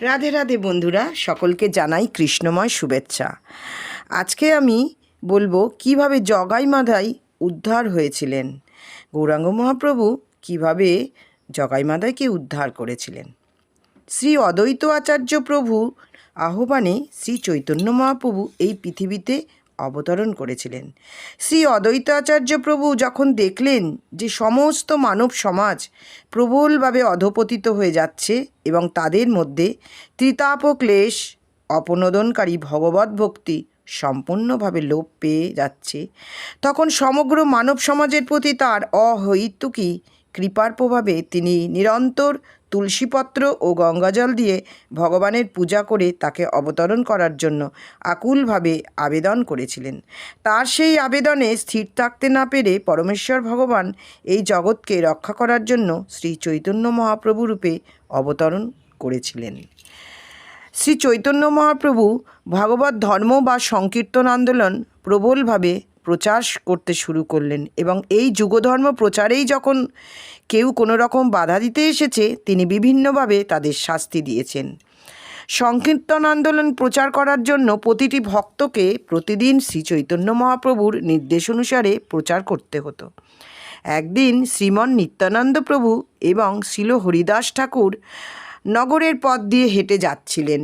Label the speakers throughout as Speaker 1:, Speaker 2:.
Speaker 1: রাধে রাধে বন্ধুরা, সকলকে জানাই কৃষ্ণময় শুভেচ্ছা। আজকে আমি বলব কীভাবে জগাই মাধাই উদ্ধার হয়েছিলেন। গৌরাঙ্গ মহাপ্রভু কীভাবে জগাই মাধাইকে উদ্ধার করেছিলেন। শ্রী অদ্বৈত আচার্য প্রভু আহ্বানে শ্রী চৈতন্য মহাপ্রভু এই পৃথিবীতে অবতরণ করেছিলেন। শ্রী অদ্বৈতাচার্য প্রভু যখন দেখলেন যে সমস্ত মানব সমাজ প্রবলভাবে অধপতিত হয়ে যাচ্ছে এবং তাদের মধ্যে ত্রিতাপ ক্লেশ অপনোদনকারী ভগবত ভক্তি সম্পূর্ণভাবে লোপ পেয়ে যাচ্ছে, তখন সমগ্র মানব সমাজের প্রতি তার অহৈতুকী কৃপার প্রভাবে তিনি নিরন্তর তুলসীপত্র ও গঙ্গাজল দিয়ে ভগবানের পূজা করে তাকে অবতরণ করার জন্য আকুলভাবে আবেদন করেছিলেন। তার সেই আবেদনে স্থির থাকতে না পেরে পরমেশ্বর ভগবান এই জগৎকে রক্ষা করার জন্য শ্রী চৈতন্য মহাপ্রভু রূপে অবতরণ করেছিলেন। শ্রী চৈতন্য মহাপ্রভু ভাগবত ধর্ম বা সংকীর্তন আন্দোলন প্রবলভাবে প্রচার করতে শুরু করলেন এবং এই যুগধর্ম প্রচারেই যখন কেউ কোনো রকম বাধা দিতে এসেছে, তিনি বিভিন্নভাবে তাদের শাস্তি দিয়েছেন। সংকীর্তন আন্দোলন প্রচার করার জন্য প্রতিটি ভক্তকে প্রতিদিন শ্রী চৈতন্য মহাপ্রভুর নির্দেশ অনুসারে প্রচার করতে হতো। একদিন শ্রীমন নিত্যানন্দ প্রভু এবং শিল হরিদাস ঠাকুর নগরের পথ দিয়ে হেঁটে যাচ্ছিলেন।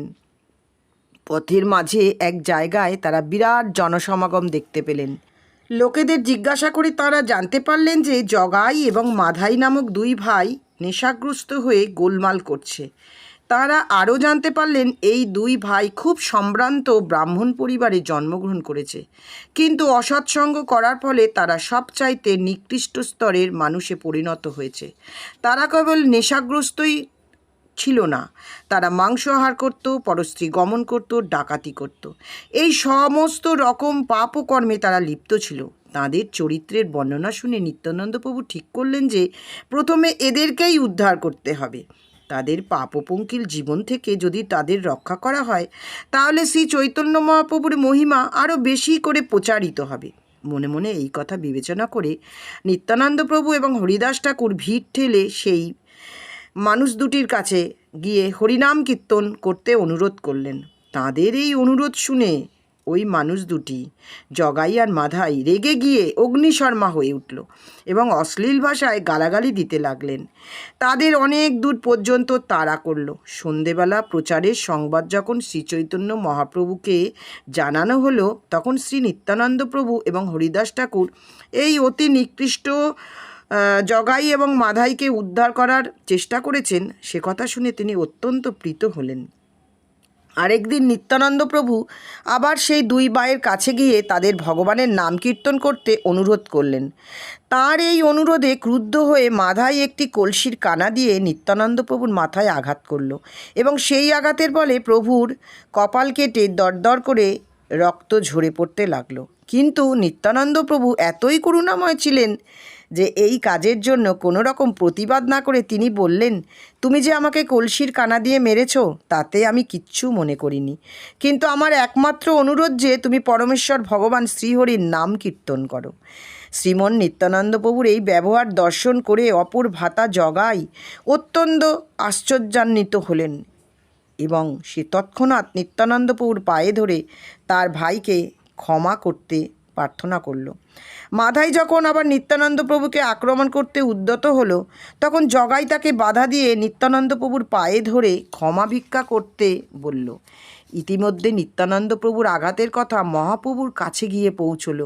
Speaker 1: পথের মাঝে এক জায়গায় তারা বিরাট জনসমাগম দেখতে পেলেন। লোকেদের জিজ্ঞাসা করে তারা জানতে পারলেন যে জগাই এবং মাধাই নামক দুই ভাই নেশাগ্রস্ত হয়ে গোলমাল করছে। তারা আরও জানতে পারলেন, এই দুই ভাই খুব সম্ভ্রান্ত ব্রাহ্মণ পরিবারে জন্মগ্রহণ করেছে। কিন্তু অসৎসঙ্গ করার ফলে তারা সবচাইতে নিকৃষ্ট স্তরের মানুষে পরিণত হয়েছে। তারা কেবল নেশাগ্রস্তই ছিল না। তারা মাংস আহার করত, পরস্ত্রী গমন করত, ডাকাতি করত। এই সমস্ত রকম পাপ কর্মে তারা লিপ্ত ছিল। তাদের চরিত্রের বর্ণনা শুনে নিত্যানন্দ প্রভু ঠিক করলেন যে, প্রথমে এদেরকেই উদ্ধার করতে হবে। তাদের পাপপঙ্কিল জীবন থেকে যদি তাদের রক্ষা করা হয়, তাহলে শ্রী চৈতন্য মহাপ্রভুর মহিমা আরও বেশি করে প্রচারিত হবে। মনে মনে এই কথা বিবেচনা করে নিত্যানন্দ প্রভু এবং হরিদাস ঠাকুর ভিড় ঠেলে সেই মানুষ দুটির কাছে গিয়ে হরিনাম কীর্তন করতে অনুরোধ করলেন। তাদের এই অনুরোধ শুনে ওই মানুষ দুটি, জগাই আর মাধাই, রেগে গিয়ে অগ্নিশর্মা হয়ে উঠল এবং অশ্লীল ভাষায় গালাগালি দিতে লাগলেন। তাদের অনেক দূর পর্যন্ত তাড়া করল। সন্ধেবেলা প্রচারের সংবাদ যখন শ্রীচৈতন্য মহাপ্রভুকে জানানো হলো, তখন শ্রী নিত্যানন্দ প্রভু এবং হরিদাস ঠাকুর এই অতি নিকৃষ্ট জগাই এবং মাধাইকে উদ্ধার করার চেষ্টা করেছেন, সে কথা শুনে তিনি অত্যন্ত প্রীত হলেন। আরেকদিন নিত্যানন্দ প্রভু আবার সেই দুই বায়ের কাছে গিয়ে তাদের ভগবানের নাম কীর্তন করতে অনুরোধ করলেন। তার এই অনুরোধে ক্রুদ্ধ হয়ে মাথায় একটি কলসির কানা দিয়ে নিত্যানন্দ প্রভুর মাথায় আঘাত করল এবং সেই আঘাতের ফলে প্রভুর কপাল কেটে দরদর করে রক্ত ঝরে পড়তে লাগল। কিন্তু নিত্যানন্দ প্রভু এতই করুণাময় ছিলেন যে এই কাজের জন্য কোনো রকম প্রতিবাদ না করে তিনি বললেন, তুমি যে আমাকে কলসির কানা দিয়ে মেরেছ, তাতে আমি কিচ্ছু মনে করিনি। কিন্তু আমার একমাত্র অনুরোধ যে তুমি পরমেশ্বর ভগবান শ্রীহরির নাম কীর্তন করো। শ্রীমন নিত্যানন্দ প্রভুর এই ব্যবহার দর্শন করে অপর ভাতা জগাই, অত্যন্ত আশ্চর্যান্বিত হলেন এবং সে তৎক্ষণাৎ নিত্যানন্দ প্রভুর পায়ে ধরে তার ভাইকে ক্ষমা করতে প্রার্থনা করল। মাধাই যখন আবার নিত্যানন্দ প্রভুকে আক্রমণ করতে উদ্যত হলো, তখন জগাই তাকে বাধা দিয়ে নিত্যানন্দ প্রভুর পায়ে ধরে ক্ষমা ভিক্ষা করতে বলল। ইতিমধ্যে নিত্যানন্দ প্রভুর আঘাতের কথা মহাপ্রভুর কাছে গিয়ে পৌঁছল।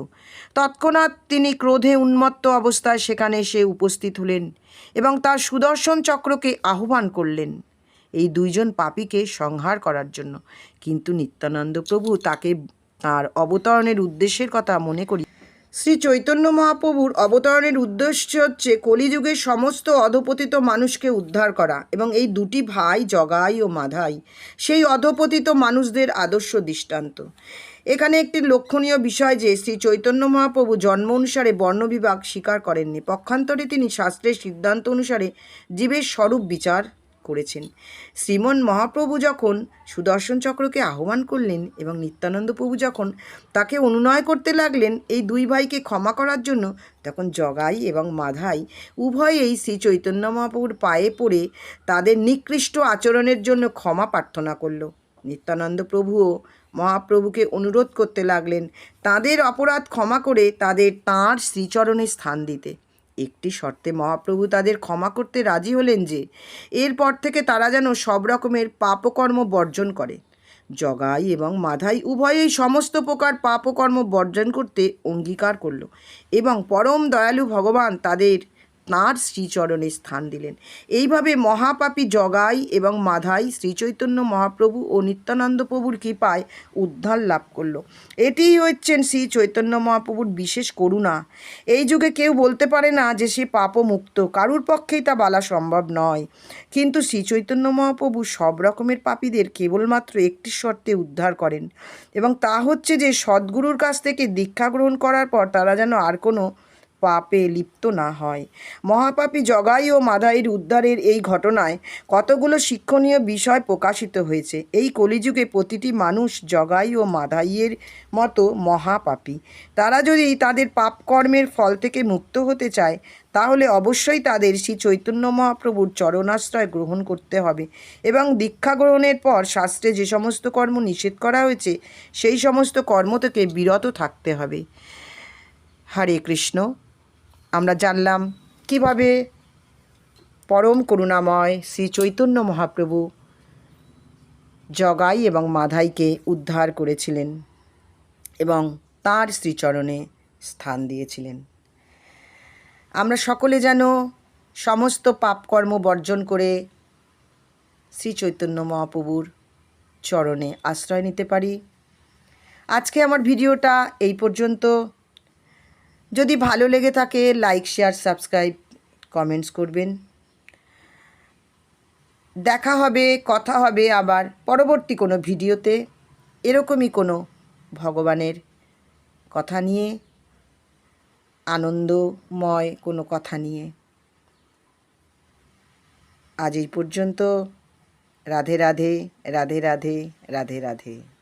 Speaker 1: তৎক্ষণাৎ তিনি ক্রোধে উন্মত্ত অবস্থায় সেখানে এসে উপস্থিত হলেন এবং তার সুদর্শন চক্রকে আহ্বান করলেন এই দুইজন পাপীকে সংহার করার জন্য। কিন্তু নিত্যানন্দ প্রভু তাকে তার অবতরণের উদ্দেশ্যের কথা মনে করি। শ্রী চৈতন্য মহাপ্রভুর অবতরণের উদ্দেশ্য হচ্ছে কলিযুগের সমস্ত অধপতিত মানুষকে উদ্ধার করা এবং এই দুটি ভাই, জগাই ও মাধাই, সেই অধপতিত মানুষদের আদর্শ দৃষ্টান্ত। এখানে একটি লক্ষণীয় বিষয় যে শ্রী চৈতন্য মহাপ্রভু জন্ম অনুসারে বর্ণবিভাগ স্বীকার করেননি। পক্ষান্তরে তিনি শাস্ত্রের সিদ্ধান্ত অনুসারে জীবের স্বরূপ বিচার করেছেন। শ্রীমন মহাপ্রভু যখন সুদর্শন চক্রকে আহ্বান করলেন এবং নিত্যানন্দ প্রভু যখন তাকে অনুনয় করতে লাগলেন, এই দুই ভাইকে ক্ষমা করার জন্য তখন জগাই এবং মাধাই উভয়েই শ্রী চৈতন্য মহাপ্রভুর পায়ে পড়ে তাদের নিকৃষ্ট আচরণের জন্য ক্ষমা প্রার্থনা করল। নিত্যানন্দ প্রভুও মহাপ্রভুকে অনুরোধ করতে লাগলেন, তাদের অপরাধ ক্ষমা করে তাদের তাঁর শ্রীচরণে স্থান দিতে। একটি শর্তে মহাপ্রভু তাদের ক্ষমা করতে রাজি হলেন যে, এরপর থেকে তারা যেন সব রকমের পাপকর্ম বর্জন করে। জগাই এবং মাধাই উভয়ই সমস্ত প্রকার পাপকর্ম বর্জন করতে অঙ্গীকার করল এবং পরম দয়ালু ভগবান তাদের তাঁর শ্রীচরণে স্থান দিলেন। এইভাবে মহাপাপী জগাই এবং মাধাই শ্রীচৈতন্য মহাপ্রভু ও নিত্যানন্দ প্রভুর কৃপায় উদ্ধার লাভ করল। এটিই হচ্ছেন শ্রী চৈতন্য মহাপ্রভুর বিশেষ করুণা। এই যুগে কেউ বলতে পারে না যে সে পাপমুক্ত, কারুর পক্ষেই তা বলা সম্ভব নয়। কিন্তু শ্রী চৈতন্য মহাপ্রভু সব রকমের পাপীদের কেবলমাত্র একটি শর্তে উদ্ধার করেন এবং তা হচ্ছে যে সদ্গুরুর কাছ থেকে দীক্ষা গ্রহণ করার পর তারা যেন আর কোনো পাপে লিপ্ত না হয়। মহাপাপী জগাই ও মাধাইয়ের উদ্ধারের এই ঘটনায় কতগুলো শিক্ষণীয় বিষয় প্রকাশিত হয়েছে। এই কলিযুগে প্রতিটি মানুষ জগাই ও মাধাইয়ের মতো মহাপাপী। তারা যদি তাদের পাপকর্মের ফল থেকে মুক্ত হতে চায়, তাহলে অবশ্যই তাদের শ্রী চৈতন্য মহাপ্রভুর চরণাশ্রয় গ্রহণ করতে হবে এবং দীক্ষা গ্রহণের পর শাস্ত্রে যে সমস্ত কর্ম নিষেধ করা হয়েছে, সেই সমস্ত কর্ম থেকে বিরত থাকতে হবে। হরে কৃষ্ণ। আমরা জানলাম কীভাবে পরম করুণাময় শ্রী চৈতন্য মহাপ্রভু জগাই এবং মাধাইকে উদ্ধার করেছিলেন এবং তাঁর শ্রীচরণে স্থান দিয়েছিলেন। আমরা সকলে যেন সমস্ত পাপকর্ম বর্জন করে শ্রী চৈতন্য মহাপ্রভুর চরণে আশ্রয় নিতে পারি। আজকে আমার ভিডিওটা এই পর্যন্ত। যদি ভালো লেগে থাকে লাইক শেয়ার সাবস্ক্রাইব কমেন্টস করবেন। দেখা হবে, কথা হবে আবার পরবর্তী কোনো ভিডিওতে। এরকমই কোনো ভগবানের কথা নিয়ে, আনন্দময় কোনো কথা নিয়ে। আজ এই পর্যন্ত। রাধে রাধে রাধে রাধে রাধে রাধে।